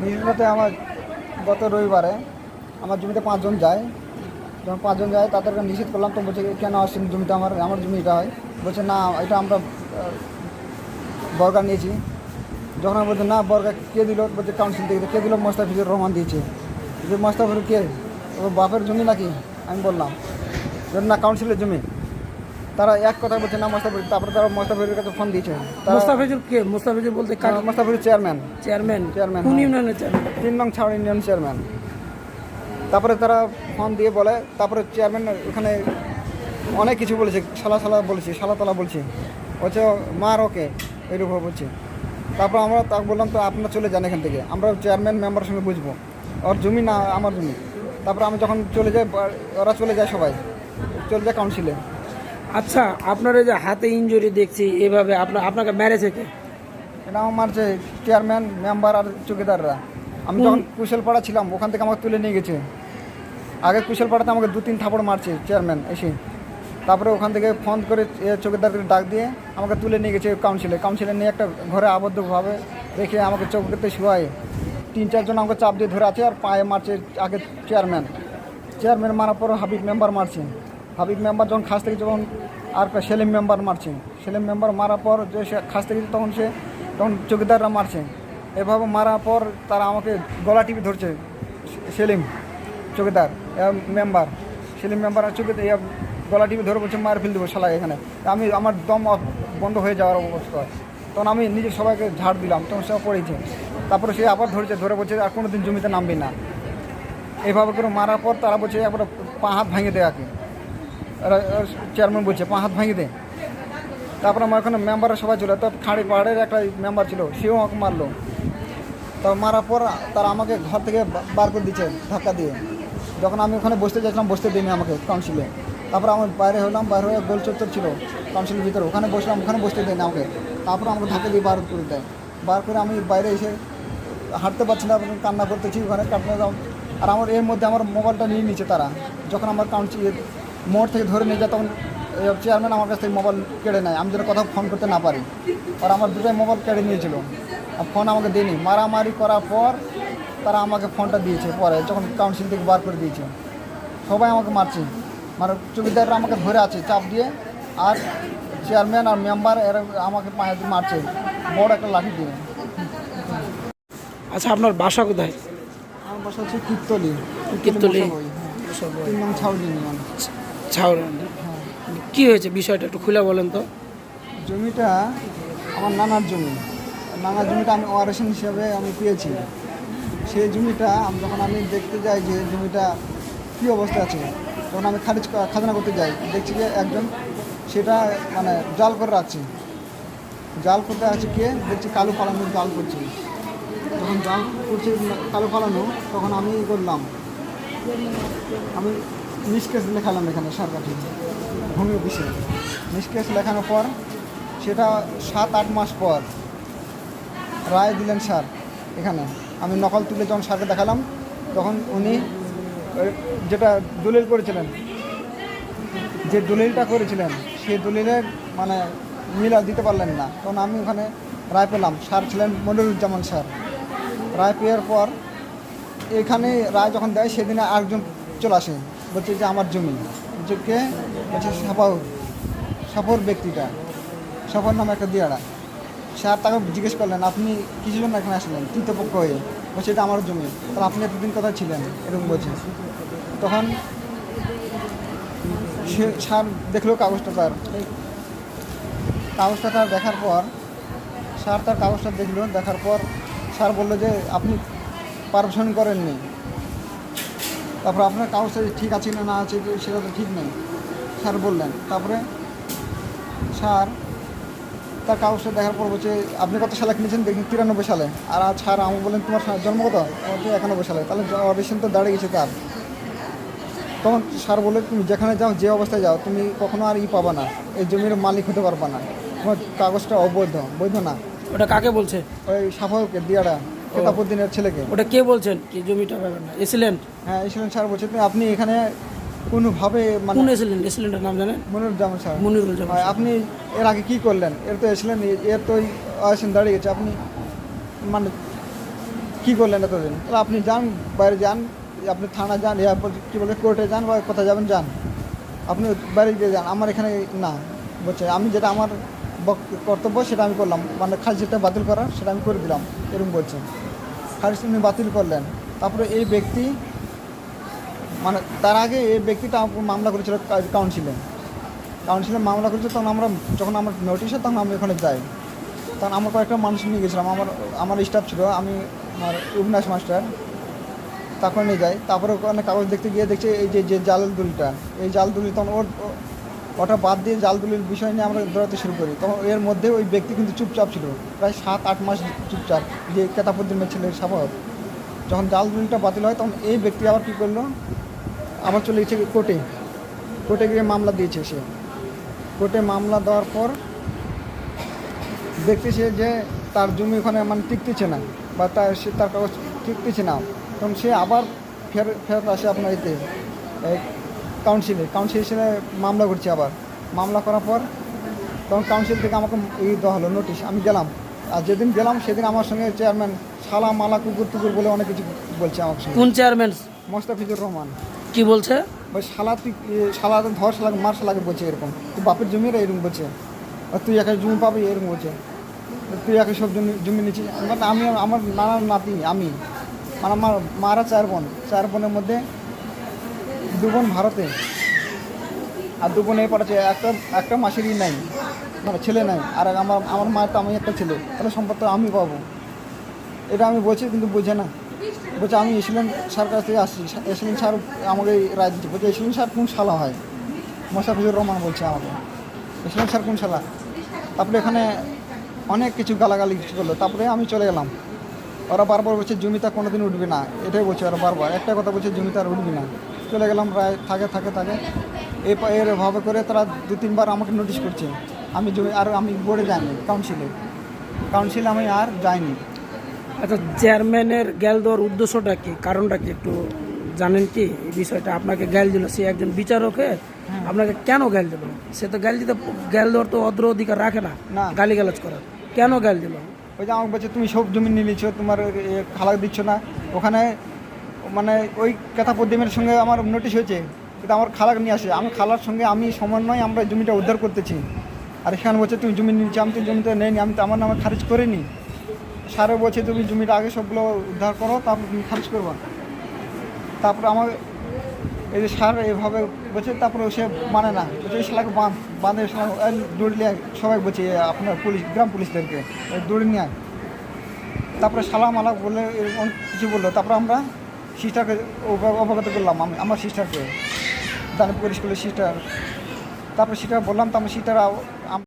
নিউজিল্যান্ডে আমার গত রবিবারে আমার জমিতে পাঁচজন যায়। যখন পাঁচজন যায়, তাদেরকে নিষেধ করলাম, তো বলছে, কেন আসছেন জমিতে আমার আমার জমি এটা হয়? বলছে, না, এটা আমরা বর্গা নিয়েছি। যখন আমি বলছি, না, বর্গা কে দিল? বলছে, কাউন্সিল থেকে। কে দিল? মোস্তাফিজুর রহমান দিয়েছে। যে মোস্তাফিজুর কে? ও বাপের জমি নাকি? আমি বললাম। না, কাউন্সিলের জমি। তারা এক কথা বলছে না মোস্তাফিজ তারপরে তারা মোস্তাফিজের কাছে ফোন দিয়েছে। মুস্তাফিজুর কে? মুস্তাফিজুর বলতে কাকে মোস্তাফিজুর চেয়ারম্যান। চেয়ারম্যান? চেয়ারম্যান, কোন হ্যাঁ। ইউনিয়নের চেয়ারম্যান? তিন নং ছাড় ইউনিয়ন চেয়ারম্যান। তারপরে তারা ফোন দিয়ে বলে তারপরে চেয়ারম্যান ওখানে অনেক কিছু বলেছে সালা সালা বলেছে সালা তালা বলছে। বলছে মার ওকে এইরকম বলছে। তারপর আমরা তাকে বললাম তো আপনারা চলে যান এখান থেকে আমরা চেয়ারম্যান মেম্বারের সঙ্গে বুঝব। ওর জমি না আমার জমি। তারপর আমি যখন চলে যাই ওরা চলে যায় সবাই। চলে যায় কাউন্সিলে আচ্ছা আপনার এই যে হাতে ইনজুরি দেখছি এভাবে আপনার আপনাকে মেরেছে কে? এটা আমার মারছে চেয়ারম্যান মেম্বার আর চৌকিদাররা। আমি যখন কুশলপাড়া ছিলাম ওখান থেকে আমাকে তুলে নিয়ে গেছে। আগে কুশলপাড়াতে আমাকে দু তিন থাপড় মারছে চেয়ারম্যান এসে। তারপরে ওখান থেকে ফোন করে চৌকিদারকে ডাক দিয়ে আমাকে তুলে নিয়ে গেছে কাউন্সিলে কাউন্সিলে নিয়ে একটা ঘরে আবদ্ধভাবে রেখে আমাকে চৌকিতে শুয়ায়। তিন চারজন আমাকে চাপ দিয়ে ধরে আছে আর পায়ে মারছে আগে চেয়ারম্যান চেয়ারম্যান মারার পর হাবিব মেম্বার মারছে। হাবিব মেম্বার যখন খাস থেকে যখন আর সেলিম মেম্বার মারছে। সেলিম মেম্বার মারার পর যে সে খাস থেকে তখন সে, তখন চৌকিদাররা মারছে। এভাবে মারার পর তারা আমাকে গলা টিপি ধরছে, সেলিম চৌকিদার মেম্বার। সেলিম মেম্বার চৌকিদার গলা টিপি ধরে বলছে, মার ফেল দেবো শালা এখানে। আমি, আমার দম বন্ধ হয়ে যাওয়ার অবস্থা। তখন আমি নিজে সবাইকে ঝাড় দিলাম, তখন সব পড়েছে। তারপরে সে আবার ধরেছে, ধরে বলছে, আর কোনো দিন জমিতে নামবি না। এভাবে করে মারার পর তারা বলছে একবার পা, হাত ভাঙে দেয় চেয়ারম্যান বলছে, পা হাত ভাঙে দে। তারপর আমার ওখানে মেম্বাররা সবাই ছিল তো খাড়ি পাহাড়ের একটা মেম্বার ছিল, সেও আমাকে মারলো। তো মারার পর তারা আমাকে ঘর থেকে বার করে দিচ্ছে ধাক্কা দিয়ে। যখন আমি ওখানে বসতে যাচ্ছিলাম বসতে দিইনি আমাকে কাউন্সিলে তারপর আমি বাইরে হলাম, বাইরে হয়ে গোল চত্বর ছিল কাউন্সিলের ভিতরে। ওখানে বসলাম, ওখানে বসতে দেয়নি আমাকে। তারপর আমাকে ধাক্কা দিয়ে বার করে দেয়। বার করে আমি বাইরে এসে হাঁটতে পারছি না কান্না করতেছি, ওখানে দাও আর আমার এর মধ্যে আমার মোবাইলটা নিয়ে নিচ্ছে তারা, যখন আমার কাউন্সিল মোড় থেকে ধরে নিয়ে যায় তখন চেয়ারম্যান আমার কাছ থেকে মোবাইল কেড়ে নেয়। আমি যেন কথা ফোন করতে না পারি। আর আমার দুটোই মোবাইল কেড়ে নিয়েছিল। আর ফোন আমাকে দেয়নি। মারামারি করার পর তারা আমাকে ফোনটা দিয়েছে পরে যখন কাউন্সিল থেকে বার করে দিয়েছে। সবাই আমাকে মারছে। মানে চৌকিদাররা আমাকে ধরে আছে চাপ দিয়ে। আর চেয়ারম্যান আর মেম্বার এরা আমাকে পায়ে দিয়ে মারছে। বড় একটা লাঠি দিয়ে। আচ্ছা আপনার বাসা কোথায়? আমার বাসা হচ্ছে কীর্তলি কীর্তলি। মশাবই। তিন নং ছাউনি ইউনিয়ন ছাউরান কি হয়েছে? বিষয়টা একটু খুলে বলেন তো। জমিটা আমার নানার জমি। নানার জমিটা আমি ওয়ারেশন হিসাবে আমি পেয়েছি। সেই জমিটা আমি যখন আমি দেখতে যাই যে জমিটা কী অবস্থা আছে, তখন আমি খারিজ খাজনা করতে যাই। দেখছি যে একজন সেটা মানে জাল করে রাখছে। জাল করতে আছে কে? দেখছি কালো পালানো জাল করছে। যখন জাল করছে কালো পালানো, তখন আমি করলাম। আমি নিষ্কেস লেখালাম এখানে সরকারি ভূমি অফিসে নিষ্কেস লেখানোর পর সেটা সাত, আট মাস পর রায় দিলেন স্যার এখানে। আমি নকল তুলে যখন স্যারকে দেখালাম, তখন উনি যেটা দলিল করেছিলেন, যে দলিলটা করেছিলেন সেই দলিলের মানে মিলা দিতে পারলেন না। তখন আমি ওখানে রায় পেলাম। স্যার ছিলেন মনিরুজ্জামান স্যার। রায় পেয়ার পর এখানে রায় যখন দেয়, সেদিনে আরেকজন চলে আসে। বলছে যে আমার জমি কে? বলছে সাপাউর সফর ব্যক্তিটা। সফর নামে একটা দিয়ারা। স্যার তাকে জিজ্ঞেস করলেন, আপনি কিছু জন্য এখানে আসলেন? তৃতীয়পক্ষ হয়ে? বলছে, এটা আমার জমি। তাহলে আপনি এতদিন কোথায় ছিলেন? এরকম বলছে। তখন সে স্যার দেখল কাগজটা তার। কাগজটা তার দেখার পর স্যার তার কাগজটা দেখল। দেখার পর, স্যার বলল যে, আপনি পারমিশন করেননি। তারপর আপনার কাগজটা ঠিক আছে না না আছে সেটা তো ঠিক নেই। স্যার বললেন। তারপরে স্যার তার কাগজটা দেখার পর বলছে আপনি কত সালে কিনেছেন দেখুন তিরানব্বই সালে। আর স্যার আমি বললেন তোমার জন্ম কত? একানব্বই সালে। তাহলে অডিশন তো দাঁড়িয়ে গেছে তার। তখন স্যার বলে তুমি যেখানে যাও যে অবস্থায় যাও তুমি কখনো আর ই পাবা না। এই জমির মালিক হতে পারবা না। তোমার কাগজটা অবৈধ বৈধ না? ওটা কাকে বলছে? ওই সাফাউকে দিয়ারা। কেতাবুদ্দিনের ছেলেকে। ওটা কে বলছেন? কি জমিটা ব্যাপার না। এসিলেন্ট হ্যাঁ ইসলাম স্যার বলছে তুমি আপনি এখানে কোনোভাবে মানে কোন এসিলেন্ট এসিলেন্টের নাম জানেন? মনিরুজ্জামান স্যার। মনিরুল জামান আপনি এর আগে কি করলেন? এর তো এসলেন এর তো আসেন দাঁড়িয়ে গেছে। আপনি মানে কী করলেন এতদিন? তাহলে আপনি যান বাইরে যান আপনি থানা যান এয়ারপোর্ট কী বলে কোর্টে যান বা কোথায় যাবেন যান। আপনি বাইরে গিয়ে যান। আমার এখানে না বলছে আমি যেটা আমার কর্তব্য সেটা আমি করলাম। মানে খারিজটা বাতিল করার সেটা আমি করে দিলাম। এরকম বলছেন খারিজ উনি বাতিল করলেন। তারপরে এই ব্যক্তি মানে তার আগে এই ব্যক্তিটা মামলা করেছিল কাউন্সিলে কাউন্সিলে মামলা করেছিল, তখন আমরা যখন আমার নোটিশ তখন আমি ওখানে যাই। তখন আমার কয়েকটা মানুষ নিয়ে গেছিলাম। আমার আমার স্টাফ ছিল, আমি আমার অবিনাশ মাস্টার তখন নিয়ে যাই। তারপরে ওখানে কাগজ দেখতে গিয়ে দেখছি এই যে যে জাল দুলটা এই জাল দুলি তখন ওর ওটা বাদ দিয়ে জাল দুলির বিষয় নিয়ে আমরা দৌড়াতে শুরু করি। তখন এর মধ্যে ওই ব্যক্তি কিন্তু চুপচাপ ছিল। প্রায় সাত, আট মাস চুপচাপ যে কেতাপুদ্দিনের ছেলের স্বভাব যখন জাল দুলিটা বাতিল হয়, তখন এই ব্যক্তি আবার কী করল? আবার চলে গেছে কোর্টে। কোর্টে গিয়ে মামলা দিয়েছে সে। কোর্টে মামলা দেওয়ার পর দেখতেছে যে তার জমি ওখানে মানে টিকতেছে না বা তার সে তার কাগজ টিকতেছে না। তখন সে আবার ফের, ফেরত আসে আপনার এতে। কাউন্সিলে কাউন্সিল হিসেবে মামলা করছি আবার। মামলা করার পর তখন কাউন্সিল থেকে আমাকে এই দেওয়া হলো নোটিশ আমি গেলাম। আর যেদিন গেলাম সেদিন আমার সঙ্গে চেয়ারম্যান শালা মালা কুকুর টুকুর বলে অনেক কিছু বলছে আমার সঙ্গে। কোন চেয়ারম্যান মোস্তাফিজুর রহমান। কি বলছে? ওই শালা তুই শালা ধর শালাকে মার শালাকে বলছে এরকম। তুই বাপের জমির এরকম বলছে। আর তুই একা জমি পাবি এরকম বলছে। তুই একে সব জমি জমি নিচ্ছিস। মানে আমি আমার নানা নাতি আমি। মানে আমার মারা চার বোন। চার বোনের মধ্যে দু বোন ভারতে আর দু বোন এই পড়েছে। একটা একটা মাসেরই নাই। মানে ছেলে নাই। আর আমার আমার মায়ের তো আমি একটা ছেলে। তাহলে সম্পদ তো আমি পাবো। এটা আমি বলছি, কিন্তু বোঝে না। বলছে, আমি এসিলেন স্যার কাছ থেকে আসছি। এসিলেন স্যার আমাকে রায় দিচ্ছে। বলছে, এসিলেন স্যার কোন শালা হয়? মোস্তাফিজুর রহমান বলছে আমাকে। এসিলেন স্যার কোন শালা? তারপরে এখানে অনেক কিছু গালাগালি কিছু করল। তারপরে আমি চলে গেলাম। ওরা বারবার বলছে জমিটা কোনোদিন উঠবে না। এটাই বলছে ওরা বারবার। একটা কথা বলছে জমিটা আর উঠবে না। চলে গেলাম প্রায় থাকে থাকে থাকে। এই প- এর ভাবে করে তারা দু তিনবার আমাকে নোটিশ করছে। আমি জমি আর আমি বোর্ডে যাইনি কাউন্সিলে কাউন্সিলে আমি আর যাইনি। আচ্ছা চেয়ারম্যানের গ্যাল দেওয়ার উদ্দেশ্যটা কি? কারণটা কি একটু জানেন কি? এই বিষয়টা আপনাকে গ্যাল দিল সে একজন বিচারকে আপনাকে কেন গ্যাল দিল? সে তো গ্যাল দিতে গ্যাল দেওয়ার তো অদ্র অধিকার রাখে না না। গালি গালাজ করার। কেন গ্যাল দিল? ওই যে আমাকে বলছে তুমি সব জমি নিয়ে নিচ্ছ তোমার খালা দিচ্ছ না। ওখানে মানে ওই কথা পদ্মিমের সঙ্গে আমার নোটিশ হয়েছে, কিন্তু আমার খালাকে নিয়ে আসে। আমি খালার সঙ্গে আমি সমন্বয় আমরা জমিটা উদ্ধার করতেছি। আর এখানে বলছে, তুমি জমি নিচ্ছ আমি তো জমিটা নেইনি, আমি তো আমার নামে খারিজ করিনি। স্যারও বলছে, তুমি জমিটা আগে সবগুলো উদ্ধার করো, তারপর তুমি খারিজ করবা। তারপরে আমার এই যে সার এভাবে বলছে, তারপরে সে মানে না, বলছে, এই শালাকে বাঁধ, বাঁধে দৌড় দৌড়লে সবাই বলছে আপনার পুলিশ, গ্রাম পুলিশদেরকে দৌড়ে নিয়ে তারপরে শালা মালা বলে এরকম কিছু বলল। তারপরে আমরা সিস্টারকে অবগত করলাম আমি, আমার সিস্টারকে দানপুর স্কুলের সিস্টার তারপরে সিস্টার বললাম, তো আমার সিস্টার